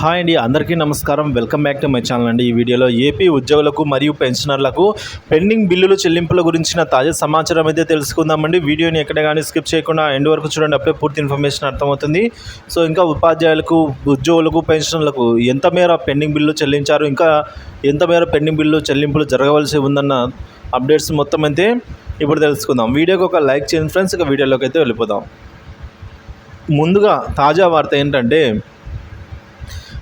Hi అండి అందరికీ నమస్కారం. Welcome back to my channel అండి. ఈ వీడియోలో ఏపీ ఉద్యోగులకు మరియు పెన్షనర్లకు పెండింగ్ బిల్లులు చెల్లింపుల గురించిన తాజా సమాచారం అయితే తెలుసుకుందామండి. వీడియోని ఎక్కడ కానీ స్కిప్ చేయకుండా ఎండ్ వరకు చూడండి అప్పుడే పూర్తి ఇన్ఫర్మేషన్ అర్థమవుతుంది. సో ఇంకా ఉపాధ్యాయులకు ఉద్యోగులకు పెన్షనర్లకు ఎంత మేర పెండింగ్ బిల్లు చెల్లించారు ఇంకా ఎంత మేర పెండింగ్ బిల్లు చెల్లింపులు జరగవలసి ఉందన్న అప్డేట్స్ మొత్తం అయితే ఇప్పుడు తెలుసుకుందాం. వీడియోకి ఒక లైక్ చేయండి ఫ్రెండ్స్ ఇక వీడియోలోకి అయితే వెళ్ళిపోదాం. ముందుగా తాజా వార్త ఏంటంటే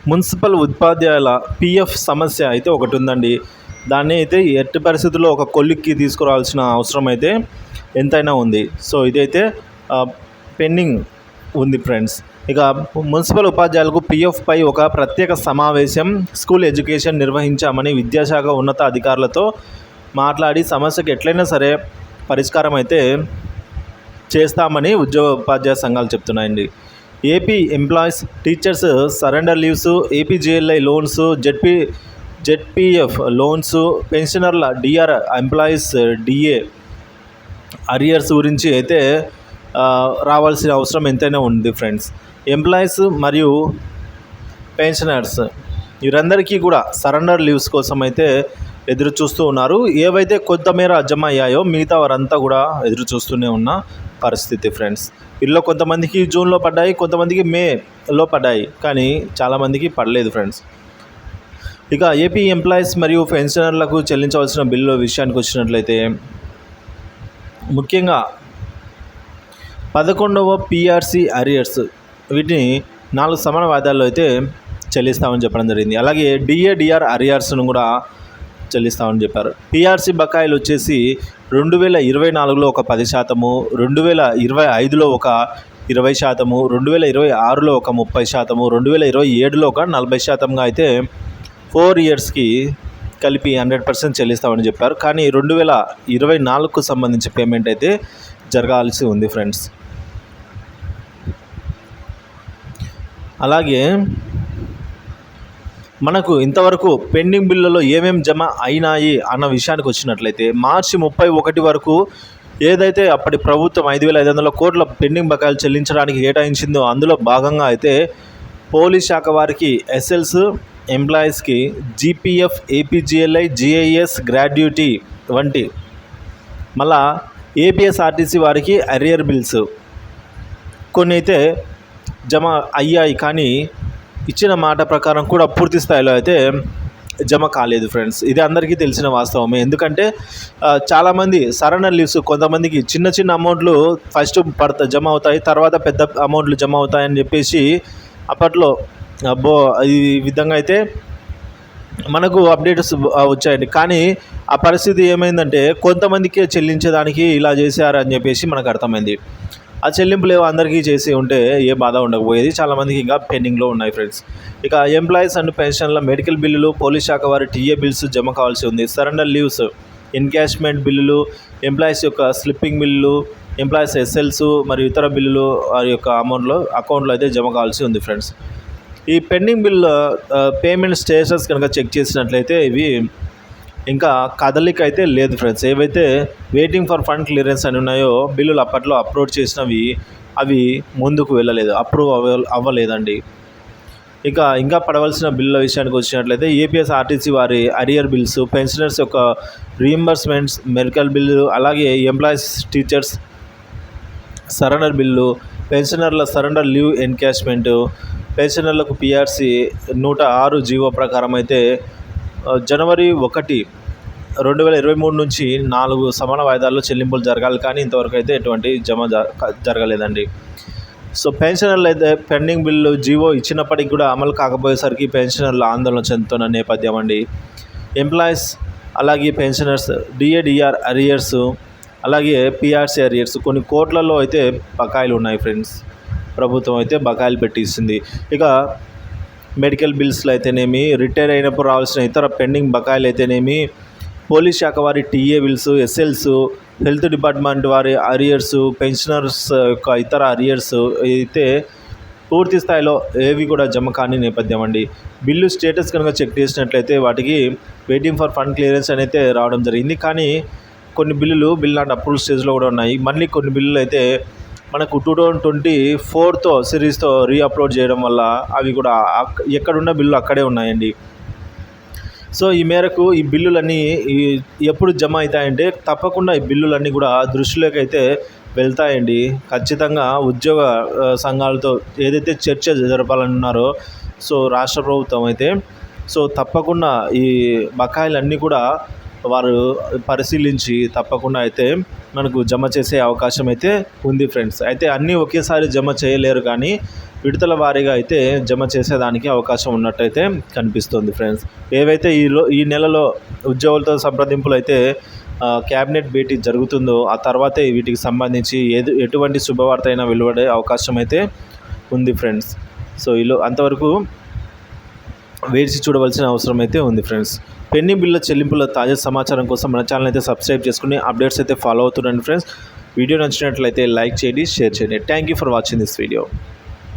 మున్సిపల్ ఉపాధ్యాయుల పిఎఫ్ సమస్య అయితే ఒకటి ఉందండి. దాన్ని అయితే ఎట్టి పరిస్థితుల్లో ఒక కొలిక్కి తీసుకురావాల్సిన అవసరం అయితే ఎంతైనా ఉంది. సో ఇదైతే పెండింగ్ ఉంది ఫ్రెండ్స్. ఇక మున్సిపల్ ఉపాధ్యాయులకు పీఎఫ్పై ఒక ప్రత్యేక సమావేశం స్కూల్ ఎడ్యుకేషన్ నిర్వహించామని విద్యాశాఖ ఉన్నత అధికారులతో మాట్లాడి సమస్యకు ఎట్లయినా సరే పరిష్కారం అయితే చేస్తామని ఉద్యోగ ఉపాధ్యాయ సంఘాలు చెప్తున్నాయండి. AP employees teachers surrender leaves APGLI loans ZP ZPF loans పెన్షనర్ల DR employees DA arrears గురించి అయితే రావాల్సిన అవసరం ఎంతైనా ఉంది ఫ్రెండ్స్. ఎంప్లాయీస్ మరియు పెన్షనర్స్ వీరందరికీ కూడా సరెండర్ లీవ్స్ కోసం అయితే ఎదురు చూస్తూ ఉన్నారు. ఏవైతే కొంతమేర జమ అయ్యాయో మిగతా వారంతా కూడా ఎదురు చూస్తూనే ఉన్న పరిస్థితి ఫ్రెండ్స్. వీళ్ళలో కొంతమందికి జూన్లో పడ్డాయి కొంతమందికి మేలో పడ్డాయి కానీ చాలామందికి పడలేదు ఫ్రెండ్స్. ఇక ఏపీ ఎంప్లాయీస్ మరియు పెన్షనర్లకు చెల్లించవలసిన బిల్లు విషయానికి వచ్చినట్లయితే ముఖ్యంగా పదకొండవ పీఆర్సీ అరియర్స్ వీటిని నాలుగు సమాన వాయిదాల్లో అయితే చెల్లిస్తామని చెప్పడం జరిగింది. అలాగే డిఏడిఆర్ అరియర్స్ను కూడా చెల్లిస్తామని చెప్పారు. పీఆర్సీ బకాయిలు వచ్చేసి రెండు వేల ఇరవై నాలుగులో ఒక పది శాతము రెండు వేల ఇరవై ఐదులో ఒక ఇరవై శాతము రెండు వేల ఇరవై ఆరులో ఒక ముప్పై శాతము రెండు వేల ఇరవై ఏడులో ఒక నలభై శాతంగా అయితే ఫోర్ ఇయర్స్కి కలిపి హండ్రెడ్ పర్సెంట్ చెల్లిస్తామని చెప్పారు. కానీ రెండు వేల ఇరవై నాలుగుకు సంబంధించి పేమెంట్ అయితే జరగాల్సి ఉంది ఫ్రెండ్స్. అలాగే మనకు ఇంతవరకు పెండింగ్ బిల్లులో ఏమేమి జమ అయినాయి అన్న విషయానికి వచ్చినట్లయితే మార్చి ముప్పై ఒకటి వరకు ఏదైతే అప్పటి ప్రభుత్వం ఐదు వేల ఐదు వందల కోట్ల పెండింగ్ బకాయిలు చెల్లించడానికి కేటాయించిందో అందులో భాగంగా అయితే పోలీస్ శాఖ వారికి ఎస్ఎల్స్ ఎంప్లాయీస్కి జీపీఎఫ్ ఏపీజీఎల్ఐ జిఐఎస్ గ్రాడ్యుటీ వంటి మళ్ళా ఏపీఎస్ఆర్టీసీ వారికి అరియర్ బిల్స్. కొన్ని అయితే జమ అయ్యాయి కానీ ఇచ్చిన మాట ప్రకారం కూడా పూర్తి స్థాయిలో అయితే జమ కాలేదు ఫ్రెండ్స్ ఇది అందరికీ తెలిసిన వాస్తవమే. ఎందుకంటే చాలామంది సరెండర్ లీవ్స్ కొంతమందికి చిన్న చిన్న అమౌంట్లు ఫస్ట్ పడతా జమ అవుతాయి తర్వాత పెద్ద అమౌంట్లు జమ అవుతాయని చెప్పేసి అప్పట్లో అబ్బో ఈ విధంగా అయితే మనకు అప్డేట్స్ వచ్చాయండి. కానీ ఆ పరిస్థితి ఏమైందంటే కొంతమందికే చెల్లించేదానికి ఇలా చేశారు అని చెప్పేసి మనకు అర్థమైంది. ఆ చెల్లింపులు ఏవో అందరికీ చేసి ఉంటే ఏ బాధ ఉండకపోయేది. చాలామందికి ఇంకా పెండింగ్లో ఉన్నాయి ఫ్రెండ్స్. ఇక ఎంప్లాయీస్ అండ్ పెన్షన్ల మెడికల్ బిల్లులు పోలీస్ శాఖ వారి టీఏ బిల్స్ జమ కావాల్సి ఉంది. సరెండర్ లీవ్స్ ఎన్కాష్మెంట్ బిల్లులు ఎంప్లాయీస్ యొక్క స్లిప్పింగ్ బిల్లులు ఎంప్లాయీస్ ఎస్ఎల్స్ మరియు ఇతర బిల్లులు వారి యొక్క అమౌంట్లో అకౌంట్లో అయితే జమ కావాల్సి ఉంది ఫ్రెండ్స్. ఈ పెండింగ్ బిల్ పేమెంట్ స్టేటస్ కనుక చెక్ చేసినట్లయితే ఇవి ఇంకా కదలిక అయితే లేదు ఫ్రెండ్స్. ఏవైతే వెయిటింగ్ ఫర్ ఫండ్ క్లియరెన్స్ అని ఉన్నాయో బిల్లులు అప్పట్లో అప్లోడ్ చేసినవి అవి ముందుకు వెళ్ళలేదు అప్రూవ్ అవ్వ అవ్వలేదండి. ఇక ఇంకా పడవలసిన బిల్లుల విషయానికి వచ్చినట్లయితే ఏపీఎస్ ఆర్టీసీ వారి అరియర్ బిల్స్ పెన్షనర్స్ యొక్క రీఎంబర్స్మెంట్స్ మెడికల్ బిల్లు అలాగే ఎంప్లాయీస్ టీచర్స్ సరెండర్ బిల్లు పెన్షనర్ల సరెండర్ లీవ్ ఎన్కాష్మెంటు పెన్షనర్లకు పిఆర్సి నూట ఆరు జీవో ప్రకారం అయితే జనవరి ఒకటి రెండు వేల ఇరవై మూడు నుంచి నాలుగు సమాన వాయిదాల్లో చెల్లింపులు జరగాలి కానీ ఇంతవరకు అయితే ఎటువంటి జమ జ- జరగలేదండి. సో పెన్షనర్లు అయితే పెండింగ్ బిల్లు జీవో ఇచ్చినప్పటికి కూడా అమలు కాకపోయేసరికి పెన్షనర్లు ఆందోళన చెందుతున్న నేపథ్యం అండి. ఎంప్లాయీస్ అలాగే పెన్షనర్స్ డిఏడిఆర్ అరియర్స్ అలాగే పిఆర్సీ అరియర్స్ కొన్ని కోట్లలో అయితే బకాయిలు ఉన్నాయి ఫ్రెండ్స్. ప్రభుత్వం అయితే బకాయిలు పెట్టిస్తుంది. ఇక మెడికల్ బిల్స్లో అయితేనేమి రిటైర్ అయినప్పుడు రావాల్సిన ఇతర పెండింగ్ బకాయిలు అయితేనేమి పోలీస్ శాఖ వారి TA bills SLs health department వారి అరియర్స్ పెన్షనర్స్ యొక్క ఇతర అరియర్స్ అయితే పూర్తి స్థాయిలో ఏవి కూడా జమ కాని నేపథ్యం అండి. బిల్లు స్టేటస్ కనుక చెక్ చేసినట్లయితే వాటికి వెయిటింగ్ ఫర్ ఫండ్ క్లియరెన్స్ అని అయితే రావడం జరిగింది. కానీ కొన్ని బిల్లులు బిల్ నాట్ అప్రూవల్ స్టేజ్లో కూడా ఉన్నాయి. మళ్ళీ కొన్ని బిల్లులు అయితే మనకు టూ థౌజండ్ ట్వంటీ ఫోర్తో సిరీస్తో రీఅప్లోడ్ చేయడం వల్ల అవి కూడా ఎక్కడున్న బిల్లు అక్కడే ఉన్నాయండి. సో ఈ మేరకు ఈ బిల్లులన్నీ ఎప్పుడు జమ అవుతాయంటే తప్పకుండా ఈ బిల్లులన్నీ కూడా దృష్టిలోకి అయితే వెళ్తాయండి. ఖచ్చితంగా ఉద్యోగ సంఘాలతో ఏదైతే చర్చ జరపాలనున్నారో సో రాష్ట్ర ప్రభుత్వం అయితే సో తప్పకుండా ఈ బకాయిలన్నీ కూడా వారు పరిశీలించి తప్పకుండా అయితే మనకు జమ చేసే అవకాశం అయితే ఉంది ఫ్రెండ్స్. అయితే అన్నీ ఒకేసారి జమ చేయలేరు కానీ విడతల వారీగా అయితే జమ చేసేదానికి అవకాశం ఉన్నట్టయితే కనిపిస్తుంది ఫ్రెండ్స్. ఏవైతే ఈలో ఈ నెలలో ఉద్యోగులతో సంప్రదింపులు అయితే క్యాబినెట్ భేటీ జరుగుతుందో ఆ తర్వాతే వీటికి సంబంధించి ఏది ఎటువంటి శుభవార్త అయినా వెలువడే అవకాశం అయితే ఉంది ఫ్రెండ్స్. సో ఈలో అంతవరకు వేచి చూడవలసిన అవసరం అయితే ఉంది ఫ్రెండ్స్ పెండింగ్ బిల్ల చెల్లింపుల తాజా సమాచారం కోసం మన ఛానల్ అయితే సబ్స్క్రైబ్ చేసుకుని అప్డేట్స్ అయితే ఫాలో అవుతుండండి ఫ్రెండ్స్ వీడియో నచ్చినట్లయితే లైక్ చేయండి షేర్ చేయండి. Thank you for watching this video